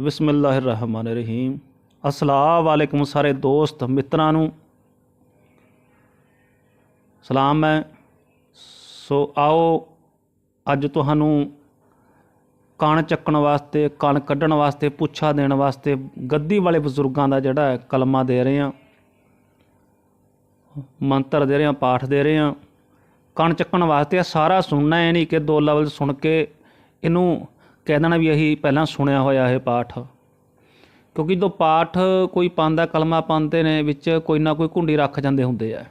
ਬਿਸਮਿਲ੍ਲਾਹਿਰਰਹਿਮਾਨਿਰਰਹੀਮ। ਅਸਲਾਮ ਵਾਲੇਕੁਮ ਸਾਰੇ ਦੋਸਤ ਮਿੱਤਰਾਂ ਨੂੰ। ਸਲਾਮ ਹੈ। ਸੋ ਆਓ ਅੱਜ ਤੁਹਾਨੂੰ ਕਣ ਚੱਕਣ ਵਾਸਤੇ, ਕਣ ਕੱਢਣ ਵਾਸਤੇ, ਪੁੱਛਾ ਦੇਣ ਵਾਸਤੇ ਗੱਦੀ ਵਾਲੇ ਬਜ਼ੁਰਗਾਂ ਦਾ ਜਿਹੜਾ ਹੈ ਕਲਮਾ ਦੇ ਰਹੇ ਹਾਂ। ਮੰਤਰ ਦੇ ਰਹੇ ਹਾਂ, ਪਾਠ ਦੇ ਰਹੇ ਹਾਂ। ਕਣ ਚੱਕਣ ਵਾਸਤੇ ਇਹ ਸਾਰਾ ਸੁਣਨਾ ਹੈ ਨਹੀਂ ਕਿ ਦੋ ਲਫ਼ਜ਼ ਸੁਣ ਕੇ ਇਹਨੂੰ ਕਹਿ ਦੇਣਾ ਵੀ ਅਸੀਂ ਪਹਿਲਾਂ ਸੁਣਿਆ ਹੋਇਆ ਇਹ ਪਾਠ। ਕਿਉਂਕਿ ਜਦੋਂ ਪਾਠ ਕੋਈ ਪਾਉਂਦਾ, ਕਲਮਾ ਪਾਉਂਦੇ ਨੇ, ਵਿੱਚ ਕੋਈ ਨਾ ਕੋਈ ਘੁੰਡੀ ਰੱਖ ਜਾਂਦੇ ਹੁੰਦੇ ਆ।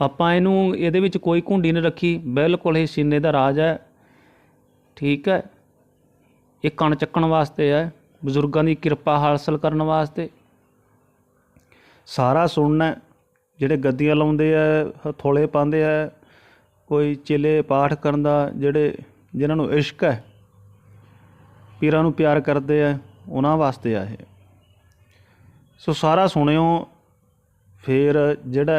ਆਪਾਂ ਇਹਨੂੰ, ਇਹਦੇ ਵਿੱਚ ਕੋਈ ਘੁੰਡੀ ਨਹੀਂ ਰੱਖੀ, ਬਿਲਕੁਲ ਹੀ ਸੀਨੇ ਦਾ ਰਾਜ ਹੈ। ਠੀਕ ਹੈ। ਇਹ ਕਣ ਚੱਕਣ ਵਾਸਤੇ ਹੈ, ਬਜ਼ੁਰਗਾਂ ਦੀ ਕਿਰਪਾ ਹਾਸਲ ਕਰਨ ਵਾਸਤੇ। ਸਾਰਾ ਸੁਣਨਾ ਜਿਹੜੇ ਗੱਦੀਆਂ ਲਾਉਂਦੇ ਆ, ਹਥੋਲੇ ਪਾਉਂਦੇ ਆ, ਕੋਈ ਚੇਲੇ ਪਾਠ ਕਰਨ ਦਾ, ਜਿਹੜੇ, ਜਿਨ੍ਹਾਂ ਨੂੰ ਇਸ਼ਕ ਹੈ ਪੀਰਾਂ ਨੂੰ ਪਿਆਰ ਕਰਦੇ ਆ, ਉਹਨਾਂ ਵਾਸਤੇ ਆ ਇਹ। ਸੋ ਸਾਰਾ ਸੁਣਿਓ, ਫਿਰ ਜਿਹੜਾ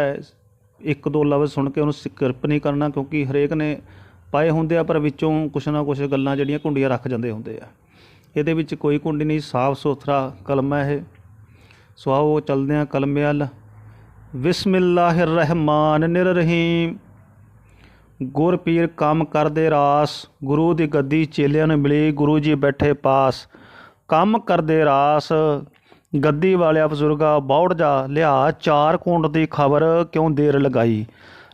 ਇੱਕ ਦੋ ਲਫ਼ਜ਼ ਸੁਣ ਕੇ ਉਹਨੂੰ ਸਿਕਰਪ ਨਹੀਂ ਕਰਨਾ, ਕਿਉਂਕਿ ਹਰੇਕ ਨੇ ਪਾਏ ਹੁੰਦੇ ਆ, ਪਰ ਵਿੱਚੋਂ ਕੁਛ ਨਾ ਕੁਛ ਗੱਲਾਂ ਜਿਹੜੀਆਂ ਕੁੰਡੀਆਂ ਰੱਖ ਜਾਂਦੇ ਹੁੰਦੇ ਆ। ਇਹਦੇ ਵਿੱਚ ਕੋਈ ਕੁੰਡੀ ਨਹੀਂ, ਸਾਫ਼ ਸੁਥਰਾ ਕਲਮਾ ਇਹ। ਸੋ ਆਓ ਚੱਲਦੇ ਆ ਕਲਮੇ ਵੱਲ ਬਿਸਮਿਲ੍ਲਾਹਿਰਰਹਿਮਾਨਿਰਰਹੀਮ ਗੁਰ ਪੀਰ ਕੰਮ ਕਰਦੇ ਰਾਸ, ਗੁਰੂ ਦੀ ਗੱਦੀ ਚੇਲਿਆਂ ਨੂੰ ਮਿਲੀ, ਗੁਰੂ ਜੀ ਬੈਠੇ ਪਾਸ। ਕੰਮ ਕਰਦੇ ਰਾਸ, ਗੱਦੀ ਵਾਲਿਆ ਬਜ਼ੁਰਗਾ ਬੌੜ ਜਾ ਲਿਆ, ਚਾਰ ਕੁੰਡ ਦੀ ਖਬਰ ਕਿਉਂ ਦੇਰ ਲਗਾਈ?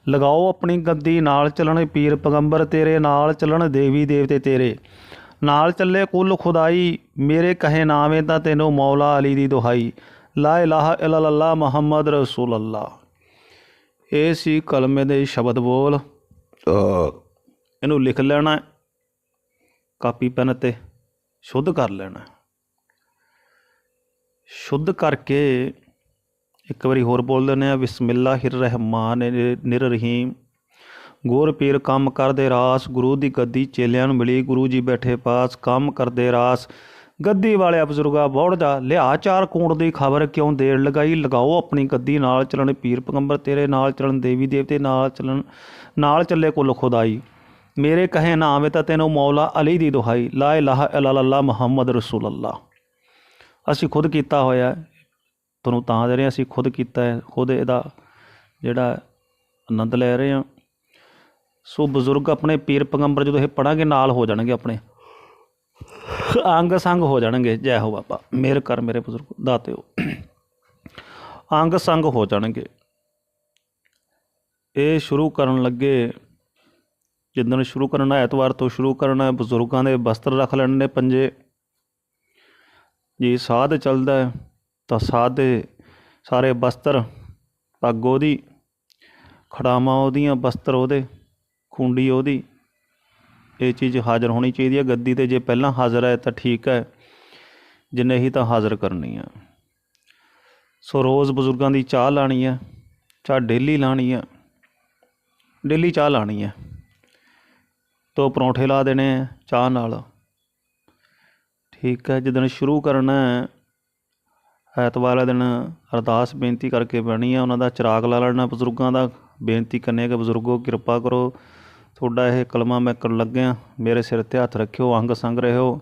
ਲਗਾਓ ਆਪਣੀ ਗੱਦੀ, ਨਾਲ ਚੱਲਣ ਪੀਰ ਪੈਗੰਬਰ ਤੇਰੇ, ਨਾਲ ਚੱਲਣ ਦੇਵੀ ਦੇਵਤੇ ਤੇਰੇ। ਨਾਲ ਚੱਲੇ ਕੁੱਲ ਖੁਦਾਈ, ਮੇਰੇ ਕਹੇ ਨਾਵੇਂ ਤਾਂ ਤੈਨੂੰ ਮੌਲਾ ਅਲੀ ਦੀ ਦੁਹਾਈ। ਲਾ ਇਲਾਹਾ ਇਲੱਲਲਾਹ ਮੁਹੰਮਦ ਰਸੂਲ ਅੱਲਾ ਇਹ ਸੀ ਕਲਮੇ ਦੇ ਸ਼ਬਦ ਬੋਲ। ਇਹਨੂੰ ਲਿਖ ਲੈਣਾ ਕਾਪੀ ਪੈਨ ਤੇ ਸ਼ੁੱਧ ਕਰ ਲੈਣਾ ਸ਼ੁੱਧ ਕਰਕੇ ਇੱਕ ਵਾਰੀ ਹੋਰ ਬੋਲ ਦਿੰਦੇ ਆ ਨਿਰ ਰਹੀਮ। ਗੋਰ ਪੀਰ ਕੰਮ ਕਰਦੇ ਰਾਸ, ਗੁਰੂ ਦੀ ਗੱਦੀ ਚੇਲਿਆਂ ਨੂੰ ਮਿਲੀ, ਗੁਰੂ ਜੀ ਬੈਠੇ ਪਾਸ, ਕੰਮ ਕਰਦੇ ਰਾਸ। ਗੱਦੀ ਵਾਲਿਆ ਬਜ਼ੁਰਗਾ ਬੌੜ ਜਾ ਲਿਆ ਚਾਰ ਕੂੜ ਦੀ ਖਬਰ ਕਿਉਂ ਦੇਰ ਲਗਾਈ? ਲਗਾਓ ਆਪਣੀ ਗੱਦੀ ਨਾਲ ਚੱਲਣ ਪੀਰ ਪਗੰਬਰ ਤੇਰੇ ਨਾਲ ਚੱਲਣ ਦੇਵੀ ਦੇਵਤੇ ਨਾਲ ਚੱਲਣ ਨਾਲ ਚੱਲੇ ਕੁੱਲ ਖੁਦਾਈ। ਮੇਰੇ ਕਹੇ ਨਾ ਆਵੇ ਤਾਂ ਤੈਨੂੰ ਮੌਲਾ ਅਲੀ ਦੀ ਦੁਹਾਈ। ਲਾ ਇਲਾਹਾ ਇਲੱਲਲਾਹ ਮੁਹੰਮਦ ਰਸੂਲ ਅੱਲਾ ਅਸੀਂ ਖੁਦ ਕੀਤਾ ਹੋਇਆ ਤੁਹਾਨੂੰ ਤਾਂ ਦੇ ਰਹੇ ਹਾਂ, ਅਸੀਂ ਖੁਦ ਕੀਤਾ ਹੈ। ਖੁਦ ਇਹਦਾ ਜਿਹੜਾ ਆਨੰਦ ਲੈ ਰਹੇ ਹਾਂ। ਸੋ ਬਜ਼ੁਰਗ ਆਪਣੇ ਪੀਰ ਪਗੰਬਰ ਜਦੋਂ ਇਹ ਪੜਾਂਗੇ ਨਾਲ ਹੋ ਜਾਣਗੇ ਆਪਣੇ। ਅੰਗ ਸੰਗ ਹੋ ਜਾਣਗੇ, ਜੈ ਹੋ ਬਾਬਾ, ਮੇਰ ਕਰ ਮੇਰੇ ਬਜ਼ੁਰਗ, ਦਾਤਿਓ। ਅੰਗ ਸੰਗ ਹੋ ਜਾਣਗੇ। ਇਹ ਸ਼ੁਰੂ ਕਰਨ ਲੱਗੇ, ਜਿੱਦਣ ਸ਼ੁਰੂ ਕਰਨਾ, ਐਤਵਾਰ ਤੋਂ ਸ਼ੁਰੂ ਕਰਨਾ ਹੈ ਬਜ਼ੁਰਗਾਂ ਦੇ ਬਸਤਰ ਰੱਖ ਲੈਣੇ ਨੇ ਪੰਜੇ। ਜੇ ਸਾਧ ਚੱਲਦਾ ਹੈ, ਤਾਂ ਸਾਧ ਦੇ ਸਾਰੇ ਬਸਤਰ ਪੱਗ ਉਹਦੀ, ਖੜਾਵਾਂ ਉਹਦੀਆਂ, ਬਸਤਰ ਉਹਦੇ, ਖੁੰਡੀ ਉਹਦੀ ਇਹ ਚੀਜ਼ ਹਾਜ਼ਰ ਹੋਣੀ ਚਾਹੀਦੀ ਹੈ। ਗੱਦੀ ਤੇ ਜੇ ਪਹਿਲਾਂ ਹਾਜ਼ਰ ਹੈ ਤਾਂ ਠੀਕ ਹੈ। ਜੇ ਨਹੀਂ ਤਾਂ ਹਾਜ਼ਰ ਕਰਨੀ ਹੈ ਸੋ ਰੋਜ਼ ਬਜ਼ੁਰਗਾਂ ਦੀ ਚਾਹ ਲਾਣੀ ਹੈ ਚਾਹ ਡੇਲੀ ਲਾਣੀ ਹੈ ਡੇਲੀ ਚਾਹ ਲਾਣੀ ਹੈ ਦੋ ਪਰੌਂਠੇ ਲਾ ਦੇਣੇ ਹੈ ਚਾਹ ਨਾਲ। ਠੀਕ ਹੈ, ਜਿੱਦਣ ਸ਼ੁਰੂ ਕਰਨਾ ਹੈ, ਐਤਵਾਰ ਵਾਲੇ ਦਿਨ ਅਰਦਾਸ ਬੇਨਤੀ ਕਰਕੇ ਬਣੀ ਹੈ ਉਹਨਾਂ ਦਾ ਚਿਰਾਗ ਲਾ ਲੈਣਾ ਬਜ਼ੁਰਗਾਂ ਦਾ। ਬੇਨਤੀ ਕਰਨੇ ਕਿ ਬਜ਼ੁਰਗੋ, ਕਿਰਪਾ ਕਰੋ। ਤੁਹਾਡਾ ਇਹ ਕਲਮਾ ਮੈਂ ਕਰਨ ਲੱਗਿਆ। ਮੇਰੇ ਸਿਰ ਤੇ ਹੱਥ ਰੱਖਿਓ, ਅੰਗ ਸੰਗ ਰਹਿਓ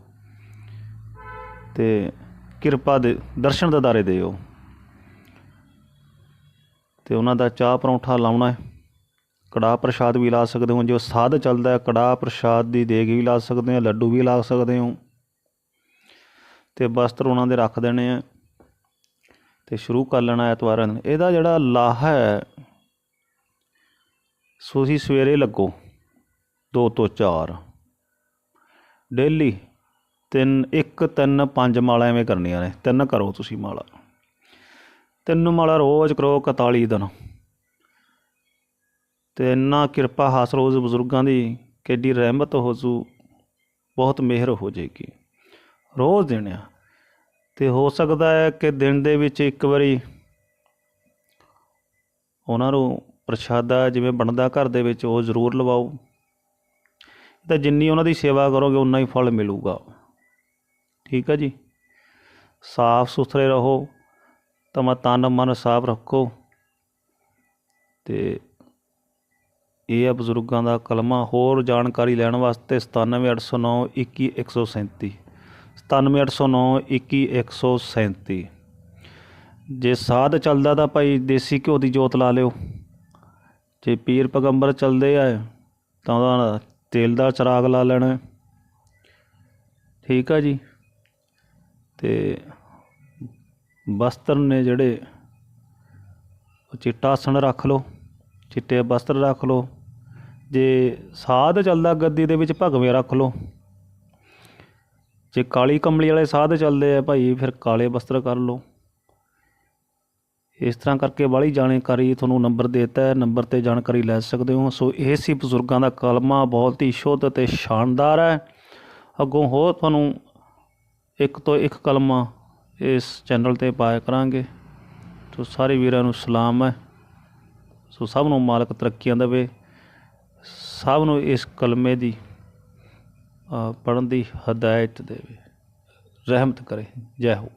ਤੇ ਕਿਰਪਾ ਦੇ ਦਰਸ਼ਨ ਦਿਦਾਰੇ ਦਿਓ। ਤੇ ਉਹਨਾਂ ਦਾ ਚਾਹ ਪਰੌਂਠਾ ਲਾਉਣਾ ਹੈ। ਕੜਾਹ ਪ੍ਰਸ਼ਾਦ ਵੀ ਲਾ ਸਕਦੇ ਹੋ। ਜੋ ਸਾਧ ਚੱਲਦਾ ਹੈ, ਕੜਾਹ ਪ੍ਰਸ਼ਾਦ ਦੀ ਦੇਗ ਵੀ ਲਾ ਸਕਦੇ ਹੋ, ਲੱਡੂ ਵੀ ਲਾ ਸਕਦੇ ਹੋ। ਤੇ ਵਸਤਰ ਉਹਨਾਂ ਦੇ ਰੱਖ ਦੇਣੇ ਆ ਤੇ ਸ਼ੁਰੂ ਕਰ ਲੈਣਾ ਐਤਵਾਰਾਂ ਦਿਨ। ਇਹਦਾ ਜਿਹੜਾ ਲਾਹਾ ਹੈ, ਸੋ ਤੁਸੀਂ ਸਵੇਰੇ ਲੱਗੋ। ਦੋ ਤੋਂ ਚਾਰ। ਡੇਲੀ ਤਿੰਨ, ਇੱਕ, ਤਿੰਨ, ਪੰਜ ਮਾਲਾ ਐਵੇਂ ਕਰਨੀਆਂ ਨੇ। ਤਿੰਨ ਕਰੋ ਤੁਸੀਂ ਮਾਲਾ। ਤਿੰਨ ਮਾਲਾ ਰੋਜ਼ ਕਰੋ 41 ਦਿਨ। ਤੇ ਇੰਨਾ ਕਿਰਪਾ ਹਾਸਲ ਉਸ ਬਜ਼ੁਰਗਾਂ ਦੀ ਕਿੱਡੀ ਰਹਿਮਤ ਹੋ ਜੂ, ਬਹੁਤ ਮਿਹਰ ਹੋ ਜਾਏਗੀ। ਰੋਜ਼ ਦੇਣਿਆ ਤੇ ਹੋ ਸਕਦਾ ਹੈ ਕਿ ਦਿਨ ਦੇ ਵਿੱਚ ਇੱਕ ਵਾਰੀ ਉਹਨਾਂ ਨੂੰ ਪ੍ਰਸ਼ਾਦਾ ਜਿਵੇਂ ਬਣਦਾ ਘਰ ਦੇ ਵਿੱਚ ਉਹ ਜ਼ਰੂਰ ਲਵਾਓ। ਤਾਂ ਜਿੰਨੀ ਉਹਨਾਂ ਦੀ ਸੇਵਾ ਕਰੋਗੇ, ਉਨਾ ਹੀ ਫਲ ਮਿਲੂਗਾ। ਠੀਕ ਹੈ ਜੀ? ਸਾਫ਼ ਸੁਥਰੇ ਰਹੋ ਤਮ ਤਨ ਮਨ ਸਾਫ਼ ਰੱਖੋ। ਤੇ ਇਹ ਆ ਬਜ਼ੁਰਗਾਂ ਦਾ ਕਲਮਾ, ਹੋਰ ਜਾਣਕਾਰੀ ਲੈਣ ਵਾਸਤੇ 97809 21137 97809 21137 ਜੇ ਸਾਧ ਚੱਲਦਾ ਤਾਂ ਭਾਈ ਦੇਸੀ ਘਿਓ ਦੀ ਜੋਤ ਲਾ ਲਿਓ। ਜੇ ਪੀਰ ਪੈਗੰਬਰ ਚੱਲਦੇ ਆ ਤਾਂ ਉਹਦਾ ਤੇਲ ਦਾ ਚਿਰਾਗ ਲਾ ਲੈਣਾ ਠੀਕ ਆ ਜੀ। ਤੇ ਵਸਤਰ ਨੇ ਜਿਹੜੇ ਚਿੱਟਾ ਆਸਣ ਰੱਖ ਲਓ, ਚਿੱਟੇ ਵਸਤਰ ਰੱਖ ਲਓ। ਜੇ ਸਾਧ ਚੱਲਦਾ ਗੱਦੀ ਦੇ ਵਿੱਚ, ਭਗਵੇਂ ਰੱਖ ਲਓ। ਜੇ ਕਾਲੀ ਕੰਬਲੀ ਵਾਲੇ ਸਾਧ ਚੱਲਦੇ ਆ ਭਾਈ, ਫਿਰ ਕਾਲੇ ਵਸਤਰ ਕਰ ਲਓ। ਇਸ ਤਰ੍ਹਾਂ ਕਰਕੇ ਵਾਲੀ ਜਾਣਕਾਰੀ ਤੁਹਾਨੂੰ ਨੰਬਰ ਦਿੱਤਾ ਹੈ, ਨੰਬਰ ਤੇ ਜਾਣਕਾਰੀ ਲੈ ਸਕਦੇ ਹੋ। ਸੋ ਇਹ ਸੀ ਬਜ਼ੁਰਗਾਂ ਦਾ ਕਲਮਾ, ਬਹੁਤ ਹੀ ਸ਼ੁੱਧ ਅਤੇ ਸ਼ਾਨਦਾਰ ਹੈ। ਅੱਗੋਂ ਹੋਰ ਤੁਹਾਨੂੰ ਇੱਕ ਤੋਂ ਇੱਕ ਕਲਮਾ ਇਸ ਚੈਨਲ ਤੇ ਪਾਇਆ ਕਰਾਂਗੇ। ਸੋ ਸਾਰੇ ਵੀਰਾਂ ਨੂੰ ਸਲਾਮ ਹੈ। ਸੋ ਸਭ ਨੂੰ ਮਾਲਕ ਤਰੱਕੀਆਂ ਦੇਵੇ। ਸਭ ਨੂੰ ਇਸ ਕਲਮੇ ਦੀ ਪੜਨ ਦੀ ਹਦਾਇਤ ਦੇਵੇ। ਰਹਿਮਤ ਕਰੇ। ਜੈ ਹੋ।